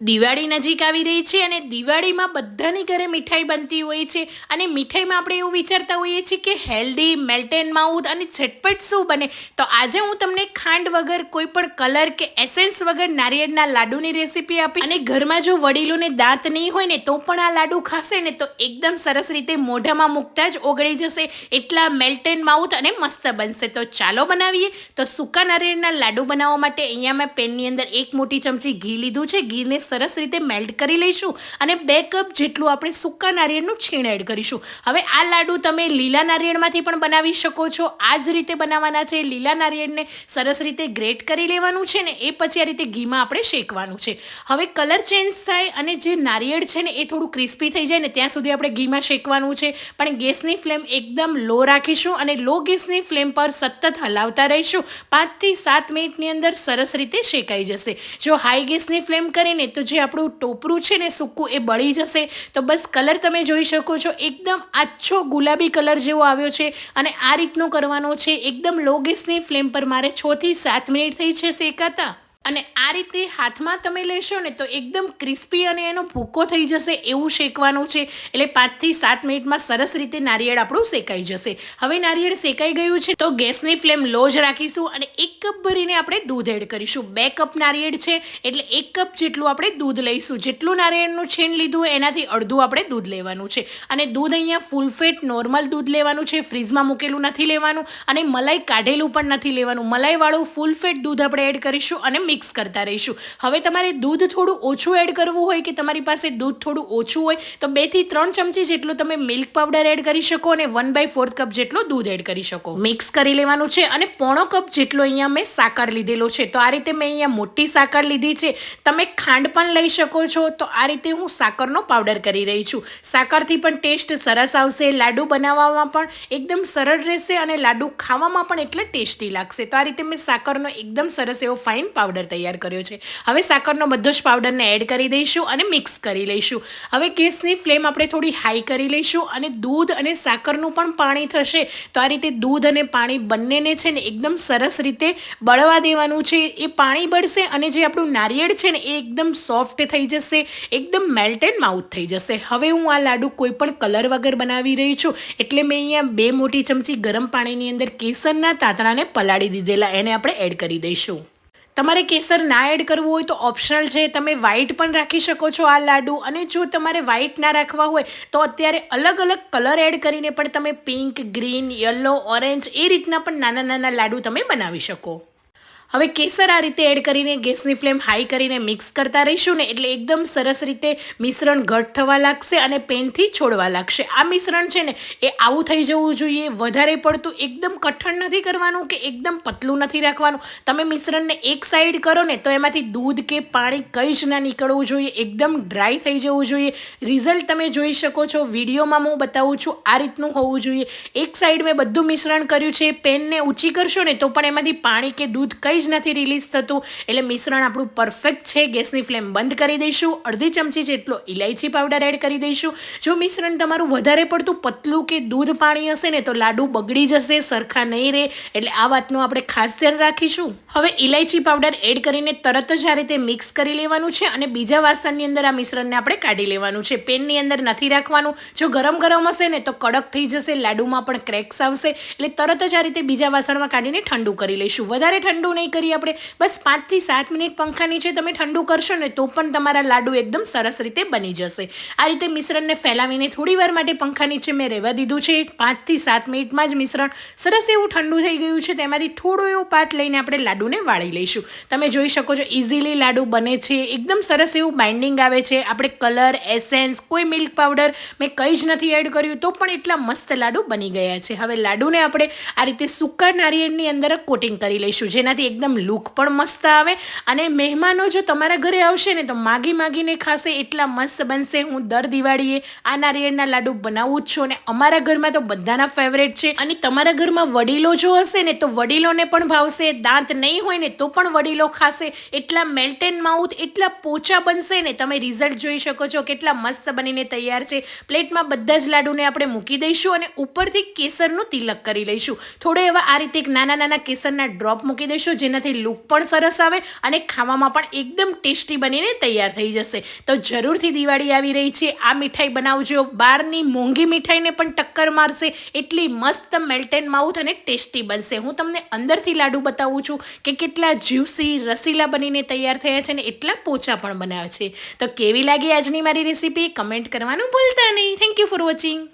દિવાળી નજીક આવી રહી છે અને દિવાળીમાં બધાની ઘરે મીઠાઈ બનતી હોય છે. અને મીઠાઈમાં આપણે એવું વિચારતા હોઈએ છીએ કે હેલ્ધી મેલ્ટેન માઉથ અને ઝટપટ શું બને. તો આજે હું તમને ખાંડ વગર કોઈ પણ કલર કે એસેન્સ વગર નારિયેળના લાડુની રેસીપી આપી અને ઘરમાં જો વડીલોને દાંત નહીં હોય ને તો પણ આ લાડુ ખાશે ને તો એકદમ સરસ રીતે મોઢામાં મૂકતા જ ઓગળી જશે. એટલા મેલ્ટેન માઉથ અને મસ્ત બનશે. તો ચાલો બનાવીએ. તો સૂકા નારિયેળના લાડુ બનાવવા માટે અહીંયા મેં પેનની અંદર એક મોટી ચમચી ઘી લીધું છે. ઘીને સરસ રીતે મેલ્ટ કરી લઈશું અને બે કપ જેટલું આપણે સૂકા નારિયેળનું છીણ એડ કરીશું. હવે આ લાડુ તમે લીલા નારિયેળમાંથી પણ બનાવી શકો છો. આ જ રીતે બનાવવાના છે. લીલા નારિયેળને સરસ રીતે ગ્રેટ કરી લેવાનું છે ને એ પછી આ રીતે ઘીમાં આપણે શેકવાનું છે. હવે કલર ચેન્જ થાય અને જે નારિયેળ છે ને એ થોડું ક્રિસ્પી થઈ જાય ને ત્યાં સુધી આપણે ઘીમાં શેકવાનું છે. પણ ગેસની ફ્લેમ એકદમ લો રાખીશું અને લો ગેસની ફ્લેમ પર સતત હલાવતા રહીશું. પાંચથી સાત મિનિટની અંદર સરસ રીતે શેકાઈ જશે. જો હાઈ ગેસની ફ્લેમ કરીને તો જે આપણું ટોપરું છે ને સૂકું એ બળી જશે. તો બસ કલર તમે જોઈ શકો છો, એકદમ આછો ગુલાબી કલર જેવો આવ્યો છે અને આ રીતનો કરવાનો છે. એકદમ લો ગેસની ફ્લેમ પર મારે છથી સાત મિનિટ થઈ છે શેકાતા. અને આ રીતે હાથમાં તમે લેશો ને તો એકદમ ક્રિસ્પી અને એનો ભૂકો થઈ જશે એવું શેકવાનું છે. એટલે પાંચથી સાત મિનિટમાં સરસ રીતે નારિયેળ આપણું શેકાઈ જશે. હવે નારિયેળ શેકાઈ ગયું છે તો ગેસની ફ્લેમ લો જ રાખીશું અને એક કપ ભરીને આપણે દૂધ એડ કરીશું. બે કપ નારિયેળ છે એટલે એક કપ જેટલું આપણે દૂધ લઈશું. જેટલું નારિયેળનું છીણ લીધું એનાથી અડધું આપણે દૂધ લેવાનું છે. અને દૂધ અહીંયા ફૂલ ફેટ નોર્મલ દૂધ લેવાનું છે. ફ્રીઝમાં મૂકેલું નથી લેવાનું અને મલાઈ કાઢેલું પણ નથી લેવાનું. મલાઈવાળું ફૂલ ફેટ દૂધ આપણે એડ કરીશું અને મિક્સ કરતા રહીશું. હવે તમારે દૂધ થોડું ઓછું એડ કરવું હોય કે તમારી પાસે દૂધ થોડું ઓછું હોય, તો બેથી ત્રણ ચમચી જેટલું તમે મિલ્ક પાવડર એડ કરી શકો અને વન બાય ફોર્થ કપ જેટલું દૂધ એડ કરી શકો. મિક્સ કરી લેવાનું છે અને પોણો કપ જેટલો અહીંયા મેં સાકર લીધેલો છે. તો આ રીતે મેં અહીંયા મોટી સાકર લીધી છે. તમે ખાંડ પણ લઈ શકો છો. તો આ રીતે હું સાકરનો પાવડર કરી રહી છું. સાકરથી પણ ટેસ્ટ સરસ આવશે. લાડુ બનાવવામાં પણ એકદમ સરળ રહેશે અને લાડુ ખાવામાં પણ એટલે ટેસ્ટી લાગશે. તો આ રીતે મેં સાકરનો એકદમ સરસ એવો ફાઇન પાવડર તૈયાર કર્યો છે. હવે સાકરનો બધો જ પાવડરને એડ કરી દઈશું અને મિક્સ કરી લઈશું. હવે ગેસની ફ્લેમ આપણે થોડી હાઈ કરી લઈશું અને દૂધ અને સાકરનું પણ પાણી થશે. તો આ રીતે દૂધ અને પાણી બંનેને છે ને એકદમ સરસ રીતે બળવા દેવાનું છે. એ પાણી બળશે અને જે આપણું નારિયેળ છે ને એ એકદમ સોફ્ટ થઈ જશે. એકદમ મેલ્ટ એન્ડ માઉથ થઈ જશે. હવે હું આ લાડુ કોઈ પણ કલર વગર બનાવી રહી છું. એટલે મેં અહીંયા બે મોટી ચમચી ગરમ પાણીની અંદર કેસરના તાતણાને પલાળી દીધેલા. એને આપણે એડ કરી દઈશું. તમારે કેસર ના એડ કરવું હોય તો ઓપ્શનલ છે. તમે વ્હાઈટ પણ રાખી શકો છો આ લાડુ. અને જો તમારે વ્હાઈટ ના રાખવા હોય તો અત્યારે અલગ અલગ કલર એડ કરીને પણ તમે પિંક ગ્રીન યલો ઓરેન્જ એ રીતના પણ નાના નાના લાડુ તમે બનાવી શકો. હવે કેસર આ રીતે એડ કરીને ગેસની ફ્લેમ હાઈ કરીને મિક્સ કરતા રહીશું ને એટલે એકદમ સરસ રીતે મિશ્રણ ઘટ થવા લાગશે અને પેનથી છોડવા લાગશે. આ મિશ્રણ છે ને, એ આવું થઈ જવું જોઈએ, વધારે પડતું એકદમ કઠણ નથી કરવાનું કે એકદમ પતલું નથી રાખવાનું. તમે મિશ્રણને એક સાઈડ કરો ને તો એમાંથી દૂધ કે પાણી કંઈ જ ના નીકળવું જોઈએ, એકદમ ડ્રાય થઈ જવું જોઈએ. રિઝલ્ટ તમે જોઈ શકો છો, વિડીયોમાં હું બતાવું છું, આ રીતનું હોવું જોઈએ. એક સાઈડ મેં બધું મિશ્રણ કર્યું છે, પેનને ઊંચી કરશો ને તો પણ એમાંથી પાણી કે દૂધ કંઈ જ નથી રિલીઝ થતું. એટલે મિશ્રણ આપણું પરફેક્ટ છે. ગેસની ફ્લેમ બંધ કરી દઈશું. અડધી ચમચી જેટલો ઇલાયચી પાવડર એડ કરી દઈશું. જો મિશ્રણ તમારું વધારે પડતું પતલું કે દૂધ પાણી હશે ને, તો લાડુ બગડી જશે, સરખા નહીં રહે. એટલે આ વાતનું આપણે ખાસ ધ્યાન રાખીશું. હવે ઇલાયચી પાવડર એડ કરીને તરત જ આ રીતે મિક્સ કરી લેવાનું છે અને બીજા વાસણની અંદર આ મિશ્રણને આપણે કાઢી લેવાનું છે. પેનની અંદર નથી રાખવાનું. જો ગરમ ગરમ હશે ને, તો કડક થઈ જશે. લાડુમાં પણ ક્રેક્સ આવશે. એટલે તરત જ આ રીતે બીજા વાસણમાં કાઢીને ઠંડુ કરી લઈશું. વધારે ઠંડુ નહીં કરીએ આપણે? બસ પાંચથી સાત મિનિટ પંખા નીચે તમે ઠંડુ કરશો ને તો પણ તમારા લાડુ એકદમ સરસ રીતે બની જશે. આ રીતે મિશ્રણને ફેલાવીને થોડી વાર માટે પંખા નીચે મેં રહેવા દીધું છે. પાંચથી સાત મિનિટમાં જ મિશ્રણ સરસ એવું ઠંડુ થઈ ગયું છે, તેમાંથી થોડો એવો પાટ લઈને આપણે લાડુને વાળી લઈશું. તમે જોઈ શકો છો, ઇઝીલી લાડુ બને છે, એકદમ સરસ એવું બાઇન્ડિંગ આવે છે. આપણે કલર, એસેન્સ, કોઈ મિલ્ક પાવડર મેં કંઈ જ નથી એડ કર્યું, તો પણ એટલા મસ્ત લાડુ બની ગયા છે. હવે લાડુને આપણે આ રીતે સૂકા નારિયેળની અંદર કોટિંગ કરી લઈશું, જેનાથી એકદમ લુક પણ મસ્ત આવે અને મહેમાનો જો તમારા ઘરે આવશે ને તો માગી માગીને ખાશે એટલા મસ્ત બનશે. હું દર દિવાળીએ આ નારિયેળના લાડુ બનાવું જ છું અને અમારા ઘરમાં તો બધાના ફેવરેટ છે. અને તમારા ઘરમાં વડીલો જો હશે ને તો વડીલોને પણ ભાવશે. દાંત નહીં હોય ને તો પણ વડીલો ખાશે. એટલા મેલ્ટેન માઉથ એટલા પોચા બનશે ને તમે રિઝલ્ટ જોઈ શકો છો કેટલા મસ્ત બનીને તૈયાર છે. પ્લેટમાં બધા જ લાડુને આપણે મૂકી દઈશું અને ઉપરથી કેસરનું તિલક કરી લઈશું. થોડો એવા આ રીતે એક નાના નાના કેસરના ડ્રોપ મૂકી દઈશું જે જેનાથી લુક પણ સરસ આવે અને ખાવામાં પણ એકદમ ટેસ્ટી બનીને તૈયાર થઈ જશે. તો જરૂરથી દિવાળી આવી રહી છે. આ મીઠાઈ બનાવજો. બહારની મોંઘી મીઠાઈને પણ ટક્કર મારશે. એટલી મસ્ત મેલ્ટ એન્ડ માઉથ અને ટેસ્ટી બનશે. હું તમને અંદરથી લાડુ બતાવું છું કે કેટલા જ્યુસી રસીલા બનીને તૈયાર થયા છે ને એટલા પોચા પણ બનાવ્યા છે. તો કેવી લાગી આજની મારી રેસીપી કમેન્ટ કરવાનું ભૂલતા નહીં. Thank you for watching